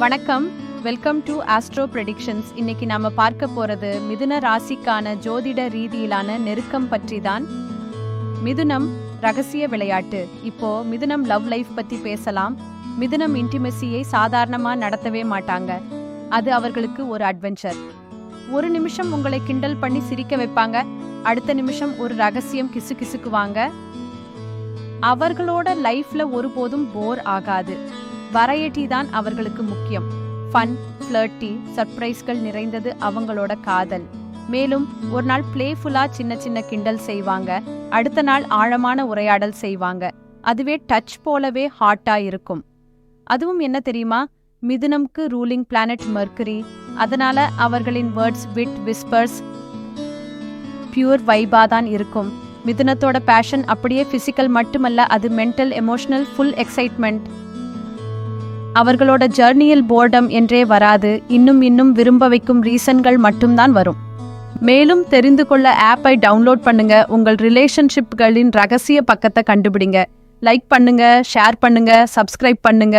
வணக்கம். Welcome to astro predictions இன்னைக்கு நாம பார்க்க போறது மிதுன ராசிக்கான ஜோதிட ரீதியிலான நெருக்கம் பற்றி தான் மிதுனம் ரகசிய விளையாட்டு. இப்போ மிதுனம் லவ் லைஃப் பத்தி பேசலாம். மிதுனம் இன்டிமசியை சாதாரணமா நடத்தவே மாட்டாங்க. அது அவர்களுக்கு ஒரு அட்வென்ச்சர் ஒரு நிமிஷம் உங்களை கிண்டல் பண்ணி சிரிக்க வைப்பாங்க. அடுத்த நிமிஷம் ஒரு ரகசியம் கிசு கிசுக்குவாங்க. அவர்களோட லைஃப்ல ஒருபோதும் போர் ஆகாது. வரையட்டி தான் அவர்களுக்கு முக்கியம். ஃபன் ஃப்ளர்ட்டி சர்ப்ரைஸ்கள் நிறைந்தது அவங்களோட காதல். மேலும் ஒரு நாள் பிளேஃபுல்லா சின்ன சின்ன கிண்டல் செய்வாங்க. அடுத்த நாள் ஆழமான உரையாடல் செய்வாங்க. அதுவே டச் போலவே ஹாட்டா இருக்கும். அதுவும் என்ன தெரியுமா? மிதுனம்க்கு ரூலிங் பிளானட் மர்க்கரி அதனால அவர்களின் வேர்ட்ஸ் விட் விஸ்பர்ஸ் பியூர் வைபா தான் இருக்கும். மிதுனத்தோட பேஷன் அப்படியே பிசிக்கல் மட்டுமல்ல அது மென்டல் எமோஷனல் ஃபுல் எக்ஸைட்மெண்ட் அவர்களோட ஜர்னியில் போர்டம் என்றே வராது. இன்னும் இன்னும் விரும்ப வைக்கும் ரீசன்கள் மட்டும்தான் வரும். மேலும் தெரிந்து கொள்ள ஆப்பை டவுன்லோட் பண்ணுங்க. உங்கள் ரிலேஷன்ஷிப்களின் ரகசிய பக்கத்தை கண்டுபிடிங்க. லைக் பண்ணுங்க ஷேர் பண்ணுங்க சப்ஸ்கிரைப் பண்ணுங்க.